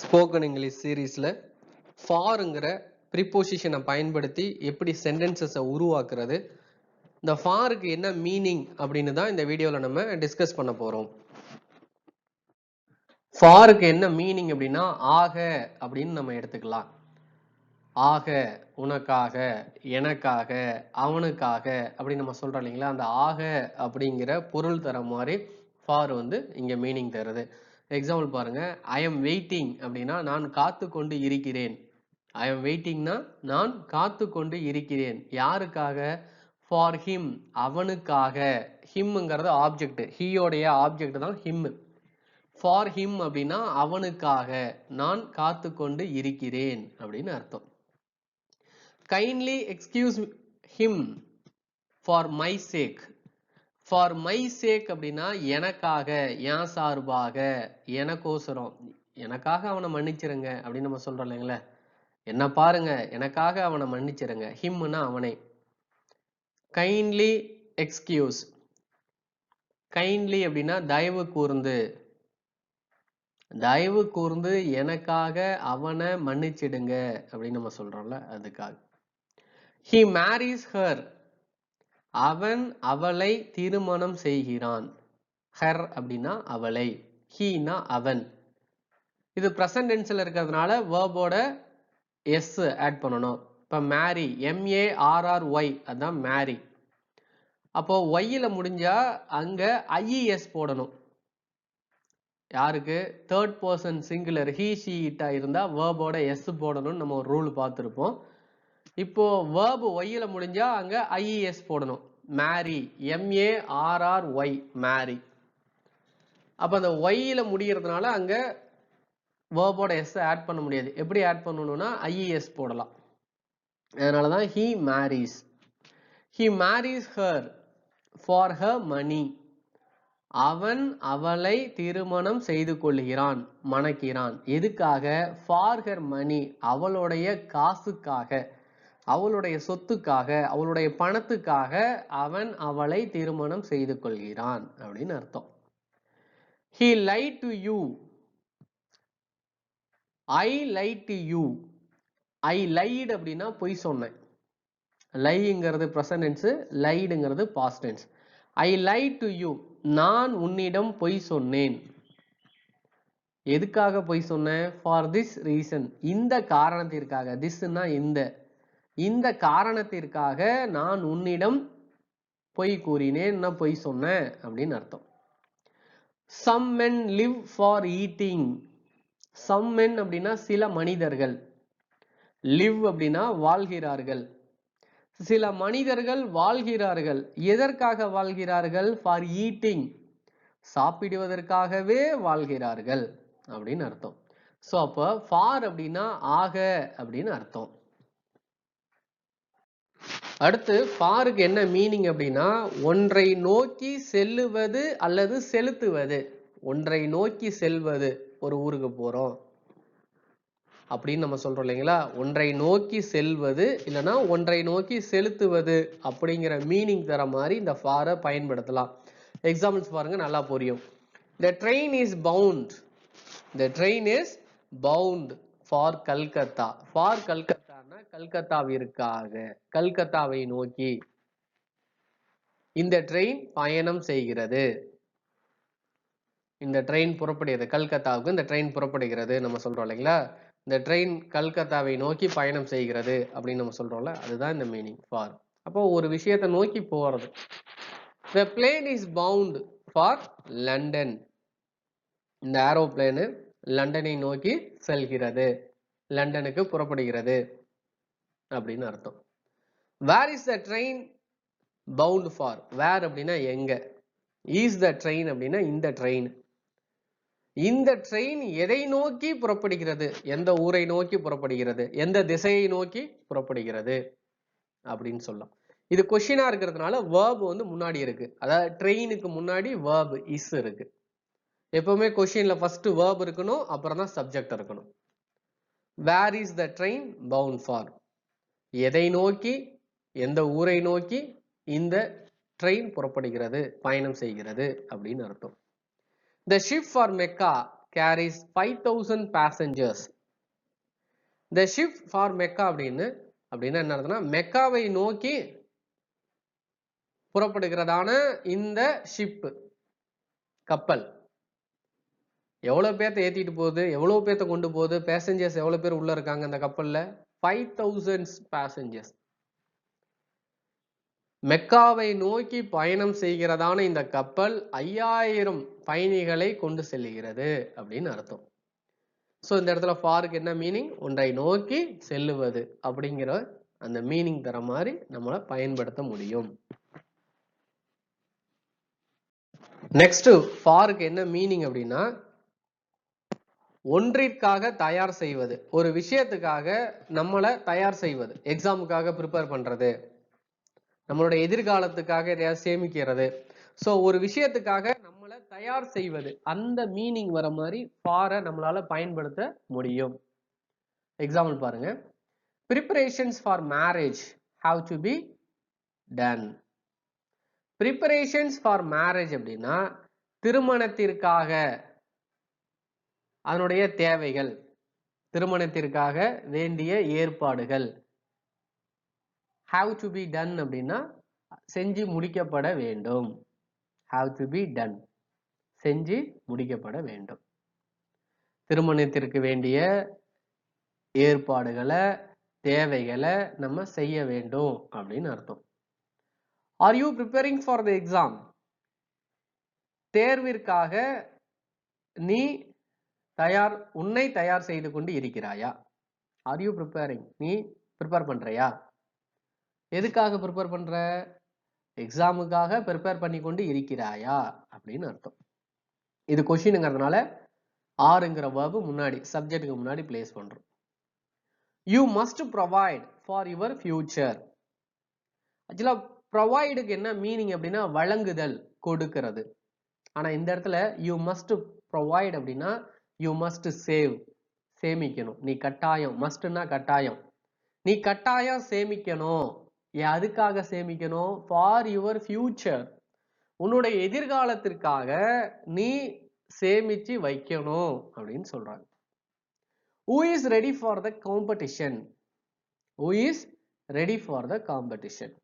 Spoken English சீரீஸில் ஃபாருங்கிற ப்ரிப்போசிஷனை பயன்படுத்தி எப்படி சென்டென்சஸை உருவாக்குறது இந்த ஃபாருக்கு என்ன மீனிங் அப்படின்னு தான் இந்த வீடியோவில் நம்ம டிஸ்கஸ் பண்ண போகிறோம் ஃபாருக்கு என்ன மீனிங் அப்படின்னா ஆக அப்படின்னு நம்ம எடுத்துக்கலாம். ஆக உனக்காக எனக்காக அவனுக்காக அப்படின்னு நம்ம சொல்கிறோம் இல்லைங்களா? அந்த ஆக அப்படிங்கிற பொருள் தர மாதிரி ஃபார் வந்து இங்கே மீனிங் தருது. எக்ஸாம்பிள் பாருங்க. ஐ எம் வெயிட்டிங் அப்படின்னா நான் காத்து கொண்டு இருக்கிறேன் ஐ எம் வெயிட்டிங்னா நான் காத்து கொண்டு இருக்கிறேன். யாருக்காக? ஃபார் ஹிம் அவனுக்காக. ஹிம்ங்கிறது ஆப்ஜெக்ட் ஹீயோடைய ஆப்ஜெக்ட் தான் ஹிம் ஃபார் ஹிம் அப்படின்னா அவனுக்காக. நான் காத்து கொண்டு இருக்கிறேன் அப்படின்னு அர்த்தம். Kindly excuse him for my sake for my sake அப்படின்னா எனக்காக என் சார்பாக எனக்கோசரம். எனக்காக அவனை மன்னிச்சிருங்க அப்படின்னு நம்ம சொல்றோம் இல்லைங்களே. என்ன பாருங்க எனக்காக அவனை மன்னிச்சிருங்க. ஹிம்னா அவனை. கைண்ட்லி எக்ஸ்கியூஸ் கைண்ட்லி அப்படின்னா தயவு கூர்ந்து. தயவு கூர்ந்து எனக்காக அவனை மன்னிச்சிடுங்க அப்படின்னு நம்ம சொல்றோம்ல அதுக்காக. ஹி மேரிஸ் ஹர் அவன் அவளை திருமணம் செய்கிறான். ஹர் அப்படின்னா அவளை ஹீனா அவன். இது ப்ரெசன்ட் இருக்கிறதுனால வேர்போட எஸ் ஆட் பண்ணணும். இப்போ மேரி எம்ஏ ஆர்ஆர் ஒய் அதான் மேரி அப்போ ஒய்யில் முடிஞ்சா அங்கே ஐஇஎஸ் போடணும். யாருக்கு? Third person singular he she இருந்தால் வேர்போட எஸ் போடணும்னு நம்ம ஒரு ரூல் பார்த்துருப்போம். இப்போ வேர்ப் ஒய்யில முடிஞ்சா அங்க ஐஇஎஸ் போடணும். Marry MA RR Y marry அப்ப அந்த ஒய்யில முடியிறதுனால அங்க வேர்போட எஸ் ஆட் பண்ண முடியாது. எப்படி ஆட் பண்ணணும்னா ஐஇஎஸ் போடலாம். அதனால தான் he marries he marries her for her money அவன் அவளை திருமணம் செய்து கொள்கிறான் மணக்கிறான். எதுக்காக? ஃபார் ஹர் மணி அவளுடைய காசுக்காக. அவளுடைய சொத்துக்காக அவளுடைய பணத்துக்காக அவன் அவளை திருமணம் செய்து கொள்கிறான் அப்படின்னு அர்த்தம். He lie to you I lie to you I lied அப்படின்னா பொய் சொன்னேன். லைங்கிறது present tense லைடுங்கிறது past tense I lie to you நான் உன்னிடம் பொய் சொன்னேன். எதுக்காக பொய் சொன்னேன்? ஃபார் திஸ் ரீசன் இந்த காரணத்திற்காக. திஸ்னா இந்த. இந்த காரணத்திற்காக நான் உன்னிடம் பொய் கூறினேன் நான் பொய் சொன்னேன் அப்படின்னு அர்த்தம். Some men live for eating some men அப்படின்னா சில மனிதர்கள். லிவ் அப்படின்னா வாழ்கிறார்கள். சில மனிதர்கள் வாழ்கிறார்கள். எதற்காக வாழ்கிறார்கள்? ஃபார் ஈட்டிங் சாப்பிடுவதற்காகவே வாழ்கிறார்கள். அப்படின்னு அர்த்தம். ஸோ அப்போ ஃபார் அப்படின்னா ஆக அப்படின்னு அர்த்தம். அடுத்து ஃபாருக்கு என்ன மீனிங் அப்படின்னா ஒன்றை நோக்கி செல்லுவது அல்லது செலுத்துவது. ஒன்றை நோக்கி செல்வது ஒரு ஊருக்கு போகிறோம் அப்படின்னு நம்ம சொல்கிறோம் இல்லைங்களா? ஒன்றை நோக்கி செல்வது இல்லைன்னா ஒன்றை நோக்கி செலுத்துவது அப்படிங்கிற மீனிங் தர மாதிரி இந்த ஃபாரை பயன்படுத்தலாம். எக்ஸாம்பிள்ஸ் பாருங்க நல்லா புரியும். The train is bound the train is bound for Calcutta for Calcutta கல்கத்தானா கல்கத்தாவிற்காக கல்கத்தாவை நோக்கி இந்த ட்ரெயின் பயணம் செய்கிறது. இந்த ட்ரெயின் புறப்படுகிறது. கல்கத்தாவுக்கு இந்த ட்ரெயின் புறப்படுகிறது நம்ம சொல்றோம் இல்லைங்களா? இந்த ட்ரெயின் கல்கத்தாவை நோக்கி பயணம் செய்கிறது அப்படின்னு நம்ம சொல்றோம்ல அதுதான் இந்த மீனிங் ஃபார் அப்போ ஒரு விஷயத்தை நோக்கி போறது. The plane is bound for London இந்த ஏரோப்ளேனு லண்டனை நோக்கி செல்கிறது. லண்டனுக்கு புறப்படுகிறது. அப்படின்னு அர்த்தம். Where is the train bound for where அப்படின்னா எங்க? இஸ் த ட்ரெயின் அப்படின்னா இந்த ட்ரெயின் இந்த ட்ரெயின் எதை நோக்கி புறப்படுகிறது? எந்த ஊரை நோக்கி புறப்படுகிறது? எந்த திசையை நோக்கி புறப்படுகிறது? அப்படின்னு சொல்லலாம். இது கொஷினா இருக்கிறதுனால வேர்ப் வந்து முன்னாடி இருக்கு. அதாவது ட்ரெயினுக்கு முன்னாடி வேர்ப் இஸ் இருக்கு. எப்பவுமே கொஷின்ல ஃபர்ஸ்ட் வேர்ப் இருக்கணும் அப்புறம் தான் சப்ஜெக்ட் இருக்கணும். Where is the train bound for எதை நோக்கி? எந்த ஊரை நோக்கி? இந்த ட்ரெயின் புறப்படுகிறது பயணம் செய்கிறது அப்படின்னு அர்த்தம். The ship for Mecca carries five thousand passengers the ship for Mecca அப்படின்னு அப்படின்னா என்ன அர்த்தம்னா மெக்காவை நோக்கி புறப்படுகிறதான இந்த ஷிப் கப்பல். எவ்வளோ பேர்த்த ஏற்றிட்டு போகுது எவ்வளோ பேர்த்த கொண்டு போகுது பேசஞ்சர்ஸ் எவ்வளோ பேர் உள்ளே இருக்காங்க அந்த கப்பலில்? ஃபைவ் தௌசண்ட் பேசஞ்சர்ஸ் மெக்காவை நோக்கி பயணம் செய்கிறதான இந்த கப்பல் ஐயாயிரம் பயணிகளை கொண்டு செல்லுகிறது அப்படின்னு அர்த்தம். ஸோ இந்த இடத்துல ஃபாருக்கு என்ன மீனிங் ஒன்றை நோக்கி செல்லுவது அப்படிங்கிற அந்த மீனிங் தர மாதிரி நம்மளை பயன்படுத்த முடியும். நெக்ஸ்ட் ஃபாருக்கு என்ன மீனிங் அப்படின்னா ஒன்றிற்காக தயார் செய்வது. ஒரு விஷயத்துக்காக நம்மளை தயார் செய்வது. எக்ஸாமுக்காக ப்ரிப்பேர் பண்ணுறது நம்மளோட எதிர்காலத்துக்காக எதையாவது சேமிக்கிறது. ஸோ ஒரு விஷயத்துக்காக நம்மளை தயார் செய்வது. அந்த மீனிங் வர மாதிரி ஃபாரை நம்மளால பயன்படுத்த முடியும். எக்ஸாம்பிள் பாருங்க. Preparations for marriage have to be done preparations for marriage அப்படின்னா திருமணத்திற்காக அதனுடைய தேவைகள் திருமணத்திற்காக வேண்டிய ஏற்பாடுகள். ஹாவ் டு பி டன் அப்படின்னா செஞ்சு முடிக்கப்பட வேண்டும். ஹாவ் டு பி டன் செஞ்சு முடிக்கப்பட வேண்டும். திருமணத்திற்கு வேண்டிய ஏற்பாடுகளை தேவைகளை நம்ம செய்ய வேண்டும் அப்படின்னு அர்த்தம். Are you preparing for the exam தேர்விற்காக நீ தயார் உன்னை தயார் செய்து கொண்டு இருக்கிறாயா? ஆர் யூ ப்ரிப்பேரிங் நீ ப்ரிப்பேர் பண்ணுறியா எதுக்காக ப்ரிப்பேர் பண்ணுற எக்ஸாமுக்காக ப்ரிப்பேர் பண்ணி கொண்டு இருக்கிறாயா? அப்படின்னு அர்த்தம். இது கொஷினுங்கிறதுனால ஆறுங்கிற வேர்பு முன்னாடி சப்ஜெக்ட்டுக்கு முன்னாடி பிளேஸ் பண்ணுறோம் you must provide for your future ஆக்சுவலாக ப்ரொவைடுக்கு என்ன மீனிங் அப்படின்னா வழங்குதல் கொடுக்கிறது. ஆனால் இந்த இடத்துல யூ மஸ்ட் ப்ரொவைட் அப்படின்னா யூ மஸ்ட் சேவ் சேமிக்கணும். நீ கட்டாயம். மஸ்ட்னா கட்டாயம். நீ கட்டாயம் சேமிக்கணும். அதுக்காக சேமிக்கணும்? ஃபார் யுவர் ஃபியூச்சர் உன்னுடைய எதிர்காலத்திற்காக நீ சேமிச்சு வைக்கணும் அப்படின்னு சொல்றாங்க. Who is ready for the competition who is ready for the competition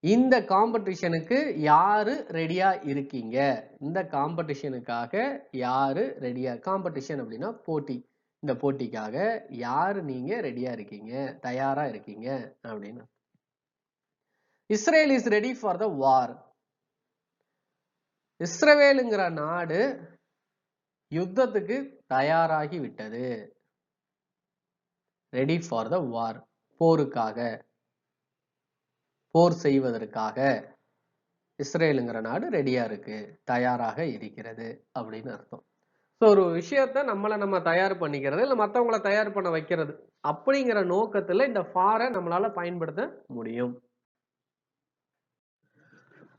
இந்த காம்படிஷனுக்கு யாரு ரெடியா இருக்கீங்க? இந்த காம்படிஷனுக்காக யாரு ரெடியா காம்படிஷன் அப்படின்னா போட்டி. இந்த போட்டிக்காக யாரு நீங்க ரெடியா இருக்கீங்க? தயாரா இருக்கீங்க? அப்படின்னு. Israel is ready for the war இஸ்ரவேலுங்கிற நாடு யுத்தத்துக்கு தயாராகி விட்டது. ரெடி ஃபார் த வார் போருக்காக. போர் செய்வதற்காக இஸ்ரேலுங்கிற நாடு ரெடியா இருக்கு தயாராக இருக்கிறது அப்படின்னு அர்த்தம். ஸோ ஒரு விஷயத்த நம்மளை நம்ம தயார் பண்ணிக்கிறது இல்லை மற்றவங்கள தயார் பண்ண வைக்கிறது அப்படிங்கிற நோக்கத்தில் இந்த ஃபாரை நம்மளால பயன்படுத்த முடியும்.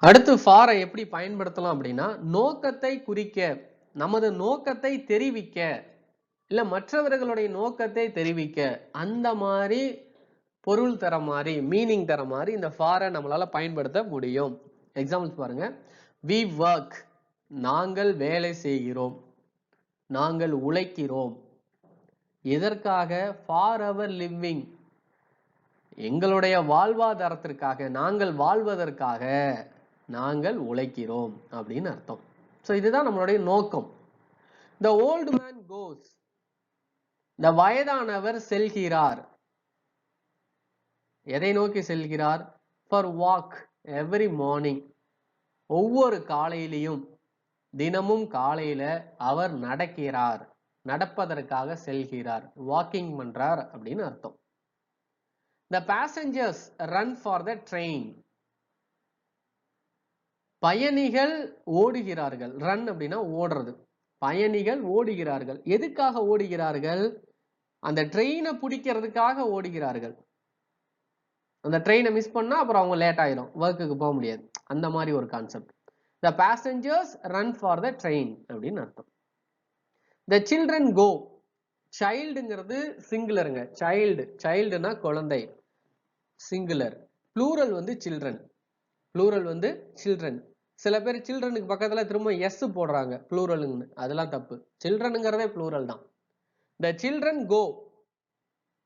அடுத்து ஃபாரை எப்படி பயன்படுத்தலாம் அப்படின்னா நோக்கத்தை குறிக்க நமது நோக்கத்தை தெரிவிக்க இல்லை மற்றவர்களுடைய நோக்கத்தை தெரிவிக்க அந்த மாதிரி பொருள் தர மாதிரி மீனிங் தர மாதிரி இந்த ஃபாரை நம்மளால பயன்படுத்த முடியும். எக்ஸாம்பிள்ஸ் பாருங்க. வி ஒர்க் நாங்கள் வேலை செய்கிறோம். நாங்கள் உழைக்கிறோம். எதற்காக? ஃபார் அவர் லிவிங் எங்களுடைய வாழ்வாதாரத்திற்காக நாங்கள் வாழ்வதற்காக நாங்கள் உழைக்கிறோம் அப்படின்னு அர்த்தம். ஸோ இதுதான் நம்மளுடைய நோக்கம். த ஓல்டு மேன் கோஸ் இந்த வயதானவர் செல்கிறார். எதை நோக்கி செல்கிறார்? ஃபார் வாக் எவ்ரி மார்னிங் ஒவ்வொரு காலையிலையும் தினமும் காலையில அவர் நடக்கிறார். நடப்பதற்காக செல்கிறார். வாக்கிங் பண்றார் அப்படின்னு அர்த்தம். The passengers run for the train பயணிகள் ஓடுகிறார்கள். ரன் அப்படின்னா ஓடுறது. பயணிகள் ஓடுகிறார்கள். எதுக்காக ஓடுகிறார்கள்? அந்த ட்ரெயினை பிடிக்கிறதுக்காக ஓடுகிறார்கள். அந்த ட்ரெயினை மிஸ் பண்ணா அப்புறம் அவங்க லேட் ஆயிரும். ஒர்க்குக்கு போக முடியாது. அந்த மாதிரி ஒரு concept the passengers run for the train அப்படின்னு அர்த்தம். த சில்ட்ரன் கோ சைல்டுங்கிறது சிங்குலருங்க சைல்டு சைல்டுனா குழந்தை. சிங்குலர் ப்ளூரல் வந்து சில்ட்ரன் ப்ளூரல் வந்து சில்ட்ரன் சில பேர் சில்ட்ரனுக்கு பக்கத்தில் திரும்ப எஸ் போடுறாங்க. ப்ளூரலுங்கன்னு அதெல்லாம் தப்பு. சில்ட்ரனுங்கிறதே ப்ளூரல் தான். த சில்ட்ரன் கோ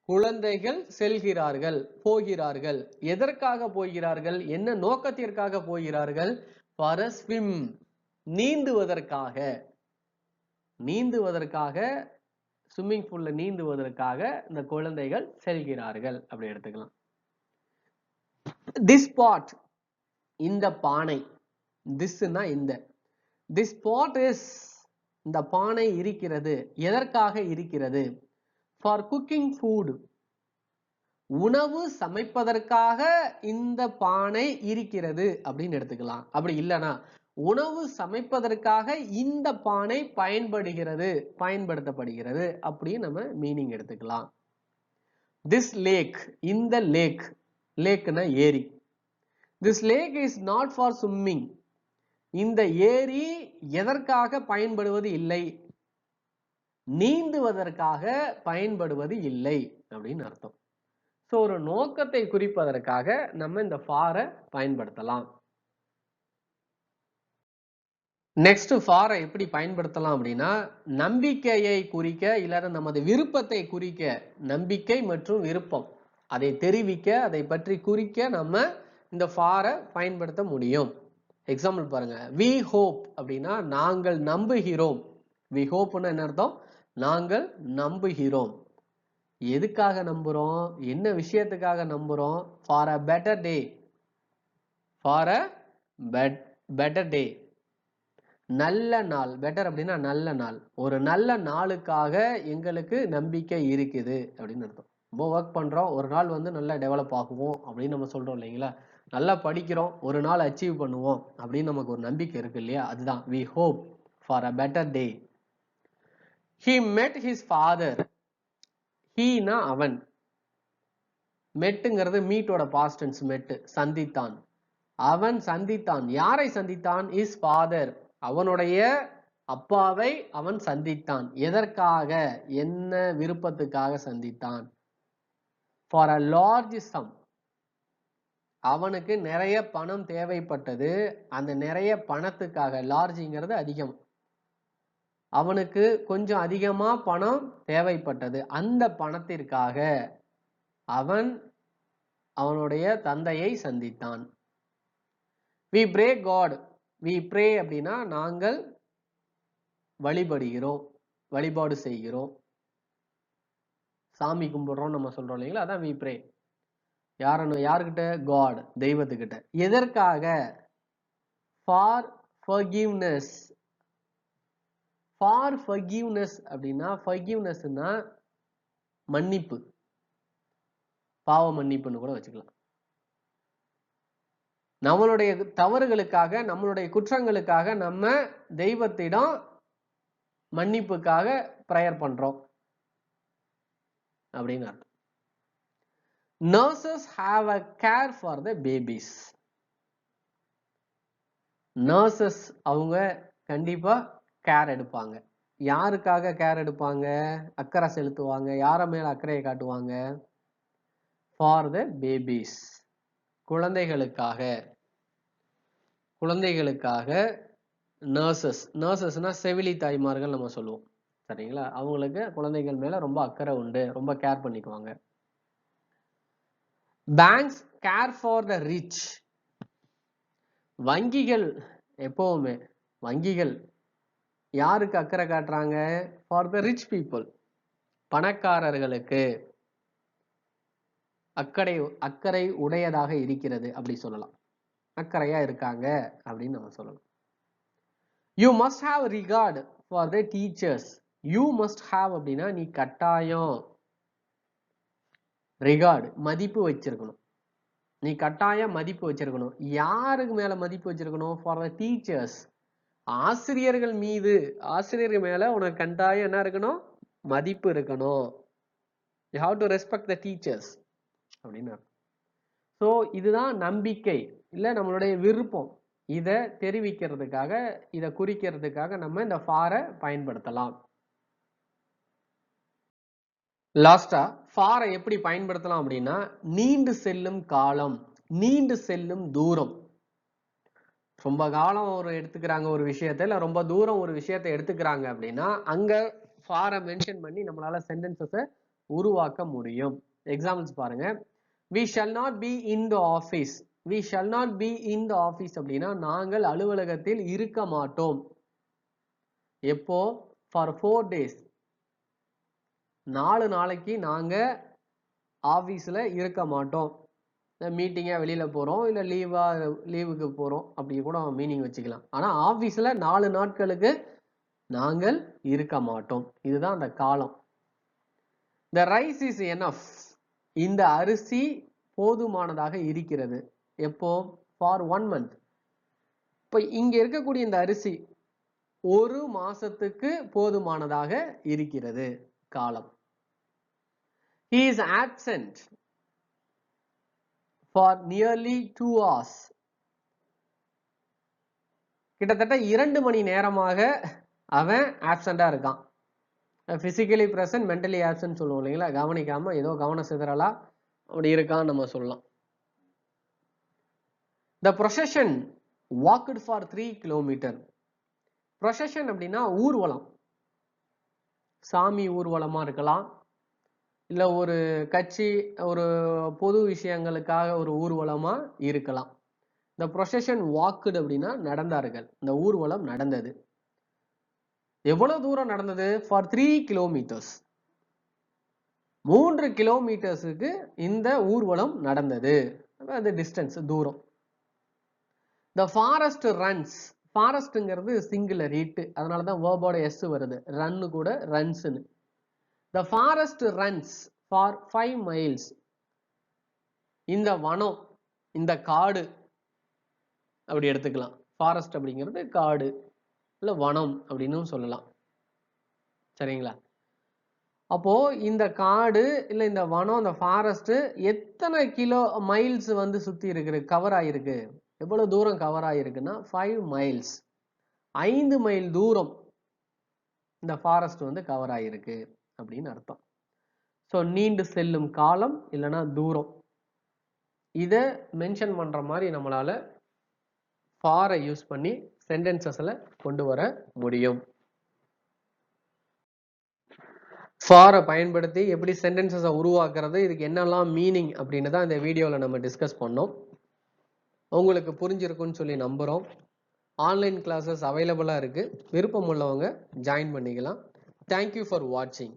குழந்தைகள் செல்கிறார்கள் போகிறார்கள். எதற்காக போகிறார்கள்? என்ன நோக்கத்திற்காக போகிறார்கள்? ஃபார் ஸ்விம் நீந்துவதற்காக நீந்துவதற்காக ஸ்விம்மிங் பூல்ல நீந்துவதற்காக இந்த குழந்தைகள் செல்கிறார்கள். அப்படி எடுத்துக்கலாம். திஸ் பாட் இந்த பானை. திஸ்னா இந்த. திஸ் பாட் இஸ் இந்த பானை இருக்கிறது. எதற்காக இருக்கிறது? ஃபார் குக்கிங் ஃபுட் உணவு சமைப்பதற்காக இந்த பானை இருக்கிறது அப்படின்னு எடுத்துக்கலாம். அப்படி இல்லைனா உணவு சமைப்பதற்காக இந்த பானை பயன்படுகிறது பயன்படுத்தப்படுகிறது அப்படின்னு நம்ம மீனிங் எடுத்துக்கலாம். திஸ் லேக் இந்த லேக் லேக்னா ஏரி. This lake is not for swimming இந்த ஏரி எதற்காக பயன்படுவது இல்லை? நீந்துவதற்காக பயன்படுவது இல்லை அப்படின்னு அர்த்தம். ஸோ ஒரு நோக்கத்தை குறிப்பதற்காக நம்ம இந்த ஃபாரை பயன்படுத்தலாம். நெக்ஸ்ட் ஃபாரை எப்படி பயன்படுத்தலாம் அப்படின்னா நம்பிக்கையை குறிக்க இல்லைன்னா நமது விருப்பத்தை குறிக்க நம்பிக்கை மற்றும் விருப்பம். அதை தெரிவிக்க அதை பற்றி குறிக்க நம்ம இந்த ஃபாரை பயன்படுத்த முடியும். எக்ஸாம்பிள் பாருங்க. வி ஹோப் அப்படின்னா நாங்கள் நம்புகிறோம். வி ஹோப்னா என்ன அர்த்தம்? நாங்கள் நம்புகிறோம். எதுக்காக நம்புகிறோம் என்ன விஷயத்துக்காக நம்புகிறோம் for a better day for a better day நல்ல நாள். பெட்டர் அப்படின்னா நல்ல நாள். ஒரு நல்ல நாளுக்காக எங்களுக்கு நம்பிக்கை இருக்குது அப்படின்னு அர்த்தம். ரொம்ப ஒர்க் பண்ணுறோம் ஒரு நாள் வந்து நல்லா டெவலப் ஆகுவோம் அப்படின்னு நம்ம சொல்கிறோம் இல்லைங்களா? நல்லா படிக்கிறோம். ஒரு நாள் அச்சீவ் பண்ணுவோம் அப்படின்னு நமக்கு ஒரு நம்பிக்கை இருக்கு இல்லையா? அதுதான். We hope for a better day he met his father Heena அவன் மெட்டுங்கிறது மீட்டோட பாஸ்டன்ஸ் மெட்டு சந்தித்தான் அவன் சந்தித்தான் யாரை சந்தித்தான் இஸ் ஃபாதர் அவனுடைய அப்பாவை அவன் சந்தித்தான் எதற்காக என்ன விருப்பத்துக்காக சந்தித்தான் ஃபார் அ லார்ஜ் சம் அவனுக்கு நிறைய பணம் தேவைப்பட்டது அந்த நிறைய பணத்துக்காக லார்ஜிங்கிறது அதிகம் அவனுக்கு கொஞ்சம் அதிகமா பணம் தேவைப்பட்டது. அந்த பணத்திற்காக அவன் அவனுடைய தந்தையை சந்தித்தான். We pray God we pray அப்படின்னா நாங்கள் வழிபடுகிறோம். வழிபாடு செய்கிறோம். சாமி கும்பிடுறோம் நம்ம சொல்றோம் இல்லைங்களா? அதான் வி ப்ரே யாரனு யாருக்கிட்ட காட் தெய்வத்துக்கிட்ட. எதற்காக? ஃபார் ஃபர்கிவ்னஸ் ஃபார் ஃபர்கிவ்னஸ் அப்படின்னா ஃபர்கிவ்னஸ்னா மன்னிப்பு. பாவ மன்னிப்புன்னு கூட வச்சுக்கலாம். நம்மளுடைய தவறுகளுக்காக நம்மளுடைய குற்றங்களுக்காக நம்ம தெய்வத்திடம் மன்னிப்புக்காக ப்ரேயர் பண்றோம். அப்படின்னு அர்த்தம். Nurses have a care for the babies nurses அவங்க கண்டிப்பா கேர் எடுப்பாங்க. யாருக்காக கேர் எடுப்பாங்க? அக்கறை செலுத்துவாங்க. யாரை மேல அக்கறையை காட்டுவாங்க? ஃபார் த பேபிஸ் குழந்தைகளுக்காக. குழந்தைகளுக்காக நர்சஸ் நர்சஸ்னா செவிலி தாய்மார்கள் நம்ம சொல்லுவோம். சரிங்களா? அவங்களுக்கு குழந்தைகள் மேல ரொம்ப அக்கறை உண்டு. ரொம்ப கேர் பண்ணிக்குவாங்க. Banks care for the rich வங்கிகள் எப்பவுமே வங்கிகள் யாருக்கு அக்கறை காட்டுறாங்க? ஃபார் த ரிச் பீப்புள் பணக்காரர்களுக்கு அக்கறை அக்கறை உடையதாக இருக்கிறது அப்படி சொல்லலாம். அக்கறையா இருக்காங்க அப்படின்னு நம்ம சொல்லலாம். You must have regard for the teachers you must have அப்படின்னா நீ கட்டாயம் ரிகார்டு மதிப்பு வச்சிருக்கணும். நீ கட்டாயம் மதிப்பு வச்சிருக்கணும். யாருக்கு மேல மதிப்பு வச்சிருக்கணும்? ஃபார் த டீச்சர்ஸ் ஆசிரியர்கள் மீது ஆசிரியர்கள் மேல உனக்கு கண்டாயம் என்ன இருக்கணும்? மதிப்பு இருக்கணும். You have to respect the teachers அப்படின்னு ஸோ இதுதான் நம்பிக்கை இல்லை நம்மளுடைய விருப்பம். இதை தெரிவிக்கிறதுக்காக இதை குறிக்கிறதுக்காக நம்ம இந்த ஃபாரை பயன்படுத்தலாம். லாஸ்டா ஃபாரை எப்படி பயன்படுத்தலாம் அப்படின்னா நீண்டு செல்லும் காலம் நீண்டு செல்லும் தூரம். ரொம்ப காலம் ஒரு எடுத்துக்கிறாங்க ஒரு விஷயத்த இல்லை ரொம்ப தூரம் ஒரு விஷயத்தை எடுத்துக்கிறாங்க அப்படின்னா அங்கே ஃபாரை மென்ஷன் பண்ணி நம்மளால சென்டென்சஸை உருவாக்க முடியும். எக்ஸாம்பிள்ஸ் பாருங்க. We shall not be in the office we shall not be in the office அப்படின்னா நாங்கள் அலுவலகத்தில் இருக்க மாட்டோம். எப்போ? ஃபார் ஃபோர் டேஸ் நாலு நாளைக்கு நாங்கள் ஆஃபீஸில் இருக்க மாட்டோம். மீட்டிங்காக வெளியில் போகிறோம் இல்லை லீவாக லீவுக்கு போகிறோம் அப்படி கூட மீனிங் வச்சுக்கலாம். ஆனால் ஆஃபீஸில் நாலு நாட்களுக்கு நாங்கள் இருக்க மாட்டோம். இதுதான் அந்த காலம். த ரைஸ் இஸ் எனஃப் இந்த அரிசி போதுமானதாக இருக்கிறது. எப்போ? ஃபார் ஒன் மந்த் இப்போ இங்கே இருக்கக்கூடிய இந்த அரிசி ஒரு மாசத்துக்கு போதுமானதாக இருக்கிறது. காலம். He is absent for nearly two hours கிட்டத்தட்ட இரண்டு மணி நேரமாக அவன் ஆப்சண்டாக இருக்கான். பிசிக்கலி ப்ரெசன்ட் மென்டலி ஆப்சன்ட் சொல்லுவோம் இல்லைங்களா? கவனிக்காமல் ஏதோ கவன சிதறலா அப்படி இருக்கான்னு நம்ம சொல்லலாம். The procession walked for three kilometre procession அப்படின்னா ஊர்வலம். சாமி ஊர்வலமாக இருக்கலாம். இல்லை ஒரு கட்சி ஒரு பொது விஷயங்களுக்காக ஒரு ஊர்வலமாக இருக்கலாம். இந்த ப்ரொசஷன் வாக்குடு அப்படின்னா நடந்தார்கள். இந்த ஊர்வலம் நடந்தது. எவ்வளவு தூரம் நடந்தது? ஃபார் த்ரீ கிலோமீட்டர்ஸ் மூன்று கிலோமீட்டர்ஸுக்கு இந்த ஊர்வலம் நடந்தது. அது டிஸ்டன்ஸ் தூரம். த ஃபாரஸ்ட் ரன்ஸ் ஃபாரஸ்ட்டுங்கிறது சிங்குலர் ஹீட்டு அதனால தான் வேர்போட எஸ் வருது. ரன்னு கூட ரன்ஸுன்னு the forest runs for five miles இந்த வனம் இந்த காடு அப்படி எடுத்துக்கலாம். ஃபாரஸ்ட் அப்படிங்கிறது காடு இல்லை வனம் அப்படின்னும் சொல்லலாம். சரிங்களா? அப்போ இந்த காடு இல்லை இந்த வனம் இந்த ஃபாரஸ்ட் எத்தனை கிலோ மைல்ஸ் வந்து சுற்றி இருக்குது கவர் ஆகிருக்கு எவ்வளோ தூரம் கவர் ஆகிருக்குன்னா ஃபைவ் மைல்ஸ் ஐந்து மைல் தூரம் இந்த ஃபாரஸ்ட் வந்து கவர் ஆகிருக்கு அப்படின்னு அர்த்தம். ஸோ நீண்டு செல்லும் காலம் இல்லைன்னா தூரம். இதை மென்ஷன் பண்ணுற மாதிரி நம்மளால் ஃபாரை யூஸ் பண்ணி சென்டென்சஸில் கொண்டு வர முடியும். ஃபாரை பயன்படுத்தி எப்படி சென்டென்சஸை உருவாக்குறது இதுக்கு என்னெல்லாம் மீனிங் அப்படின்னு தான் இந்த வீடியோவில் நம்ம டிஸ்கஸ் பண்ணோம். உங்களுக்கு புரிஞ்சிருக்குன்னு சொல்லி நம்புகிறோம் ஆன்லைன் கிளாஸஸ் அவைலபிளாக இருக்குது விருப்பம் உள்ளவங்க ஜாயின் பண்ணிக்கலாம். தேங்க்யூ ஃபார் வாட்சிங்